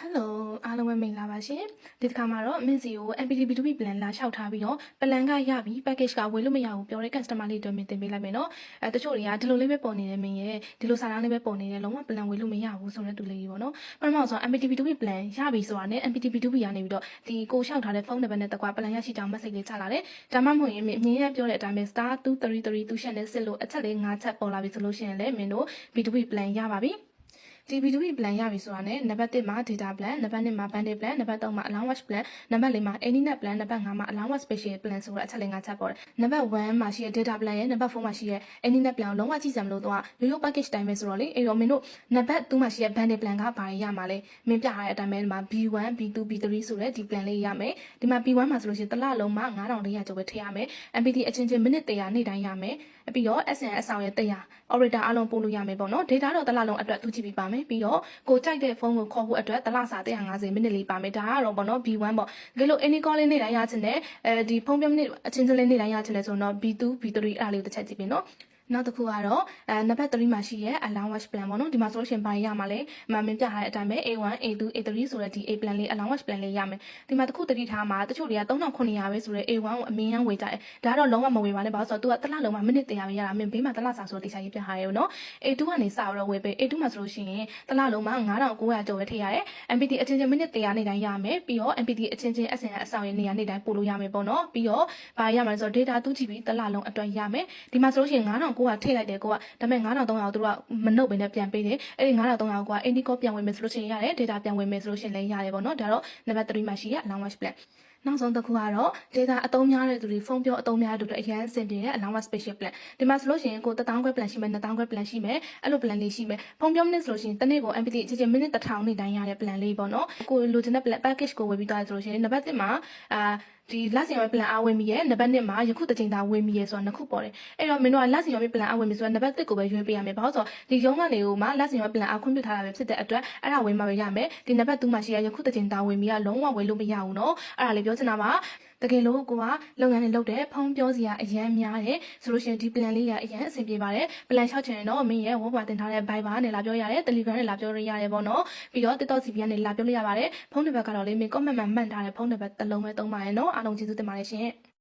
ဟယ်လိုအားလုံးပဲမင်္ဂလာပါရှင်ဒီတစ်ခါမှာတော့ Mint စီကို MPTB2B plan လာလျှောက်ထားပြီးတော့ plan ကရပြီ package ကဝယ်လို့မရဘူးပြောတဲ့ customer လေးတွေမြင်တင်ပေးလိုက်မယ်နော်အဲတချို့တွေကဒီလိုလေးပဲပေါ်နေတယ်မင်းရဲ့ဒီလိုစာတမ်းလေးပဲပေါ်နေတယ်လုံးဝ plan ဝယ်လို့မရဘူးဆိုတဲ့တူလေးကြီးပေါ့နော်ပထမဆုံး MPTB2B plan ရပြီဆိုတာနဲ့ MPTB2B ရနေပြီးတော့ဒီကိုလျှောက်ထားတဲ့ဖုန်းနံပါတ်နဲ့တကွာ plan ရရှိကြောင်း message လေးချလာတယ်ဒါမှမဟုတ်ရင်မင်းအမြင်ရပြောတဲ့အတိုင်းပဲ star 233သူရှက်နဲ့စစ်လို့အချက်လေး၅ချက်ပေါ်လာပြီဆိုလို့ရှိရင်လည်းမင်းတို့ B2B plan ရပါပြီ ဒီ B2B plan ရပြီဆိုတာနဲ့နံပါတ်1မှာ data plan နံပါတ်2မှာ bundle plan နံပါတ်3မှာ allowance plan နံပါတ်4မှာ anynet plan နံပါတ်5မှာ allowance special plan ဆိုတဲ့အချက်လေး၅ချက်ပေါ်တယ်နံပါတ်1မှာရှိတဲ့ data plan ရဲ့နံပါတ်4မှာရှိတဲ့ anynet plan ကိုလုံးဝကြည့်စမ်းမလို့တော့ရိုးရိုး package တိုင်းပဲဆိုတော့လေအဲ့တော့မင်းတို့နံပါတ်2မှာရှိတဲ့ bundle plan ကဘာတွေရမှာလဲမင်းပြထားတဲ့အတိုင်းပဲဒီမှာ B1 B2 B3 ဆိုတဲ့ဒီ plan လေးရမယ်ဒီမှာ B1 မှာဆိုလို့ရှိရင်တစ်လလုံးမှာ9400ကျော်ပဲထည့်ရမယ် MPT အချင်းချင်းမိနစ်100နေ့တိုင်းရမယ်ပြီးတော့ SN အဆောင်ရဲ့100 operator အလုံးပို့လို့ရမယ်ပေါ့နော် data တော့တစ်လလုံးအတွက်သူကြည့်ပြီးပါမယ်ပြီးတော့ကိုကြိုက်တဲ့ဖုန်းကိုခေါ်ဖို့အတွက်တစ်လစာ150မိနစ်လေးပါမယ်ဒါကတော့ပေါ့နော် B1 ပေါ့တကယ်လို့ any call လေးနေ့တိုင်းရချင်တယ်အဲဒီဖုန်းပြောမိနစ်အချင်းချင်းလေးနေ့တိုင်းရချင်တယ်ဆိုတော့ B2 B3 အဲ့ဒါလေးကိုတစ်ချက်ကြည့်ပြီနော် နောက်တစ်ခုကတော့အဲနံပါတ်3မှာရှိရဲ့ allowance plan ပေါ့နော်ဒီမှာဆိုလို့ရှိရင်ဘာရမှာလဲမမင်းပြထားတဲ့အတိုင်းပဲ A1 A2 A3 ဆိုတဲ့ဒီ A plan လေး allowance plan လေးရမယ်ဒီမှာတစ်ခုတတိထားမှာတချို့တွေက3900ပဲဆိုတော့ A1 ကိုအမင်းရန်ဝေကြတယ်ဒါကတော့လုံးဝမဝေပါနဲ့ဘာလို့ဆိုတော့ तू ကတစ်လလုံးမှာမိနစ်100ပဲရတာမင်းဘေးမှာတစ်လစာဆိုတော့တရားရေးပြထားရဲနော် A2 ကနေစတော့ဝေပေး A2 မှာဆိုလို့ရှိရင်တစ်လလုံးမှာ9900ကျော်ပဲထည့်ရတယ် MPT အချင်းချင်းမိနစ်100နေတိုင်းရမယ်ပြီးတော့ MPT အချင်းချင်း SN အဆောင်ရနေရာနေတိုင်းပို့လို့ရမယ်ပေါ့နော်ပြီးတော့ဘာရမှာလဲဆိုတော့ data 2GB တစ်လလုံးအတွက်ရမယ်ဒီမှာဆိုလို့ရှိရင်9900ထည့်လိုက်တယ်ကိုကဒါပေမဲ့9300သူတို့ကမနှုတ်ဘဲနဲ့ပြန်ပေးတယ်အဲ့ဒီ9300ကိုက Indico ပြန်ဝင်မယ်ဆိုလို့ရှိရင်ရတယ် data ပြန်ဝင်မယ်ဆိုလို့ရှိရင်လည်းရတယ်ပေါ့နော်ဒါတော့ number 3မှာရှိရ allowance plan နောက်ဆုံးတစ်ခုကတော့ data အသုံးများတဲ့သူတွေဖုန်းပြောအသုံးများတဲ့သူတွေအရင်အဆင်ပြေတဲ့ allowance special plan ဒီမှာဆိုလို့ရှိရင်ကို1000ခွဲ plan ရှိမယ်2000ခွဲ plan ရှိမယ်အဲ့လို plan လေးရှိမယ်ဖုန်းပြောမိနစ်ဆိုလို့ရှိရင်တစ်နေ့ကို MPT အချင်းချင်းမိနစ်1000နေတိုင်းရတဲ့ plan လေးပေါ့နော်ကိုလိုချင်တဲ့ plan package ကိုဝယ်ပြီးသွားဆိုလို့ရှိရင်နံပါတ်1မှာအာဒီလက်စီရော plan အဝင်ပြီးရဲ့နံပါတ်1မှာယခုတစ်ချိန်သာဝင်ပြီးရဲ့ဆိုတာနှစ်ခုပေါ်တယ်အဲ့တော့မင်းတို့ကလက်စီရော plan အဝင်ပြီးဆိုတော့နံပါတ်1ကိုပဲရွေးပေးရမယ်ဘာလို့ဆိုတော့ဒီရုံးကနေဟိုမှာလက်စီရော plan အခွင့်ပြုထားတာပဲဖြစ်တဲ့အတွက်အဲ့ဒါဝင်မှာပဲရမယ်ဒီနံပါတ်2မှာရှိရယခုတစ်ချိန်သာဝင်ပြီးကလုံးဝဝယ်လို့မရဘူးเนาะအဲ့ဒါလေးပြော ချင်တာပါတကယ်လို့ကိုကလုပ်ငန်းတွေလုပ်တယ်ဖုန်းပြောစီရအရန်များတယ်ဆိုလို့ရှိရင်ဒီ plan လေးကအရန်အဆင်ပြေပါတယ် plan 6ချင်ရင်တော့မင်းရဲ့ဝဘွားတင်ထားတဲ့ Viber နဲ့လာပြောရတယ် Telegram နဲ့လာပြောရရတယ်ပေါ့နော်ပြီးတော့ TikTok CP နဲ့လာပြောလို့ရပါတယ်ဖုန်းနံပါတ်ကတော့လေမင်း comment မှာမှတ်ထားတဲ့ဖုန်းနံပါတ်တစ်လုံးပဲသုံးပါရနော်အားလုံးကျေးဇူးတင်ပါတယ်ရှင်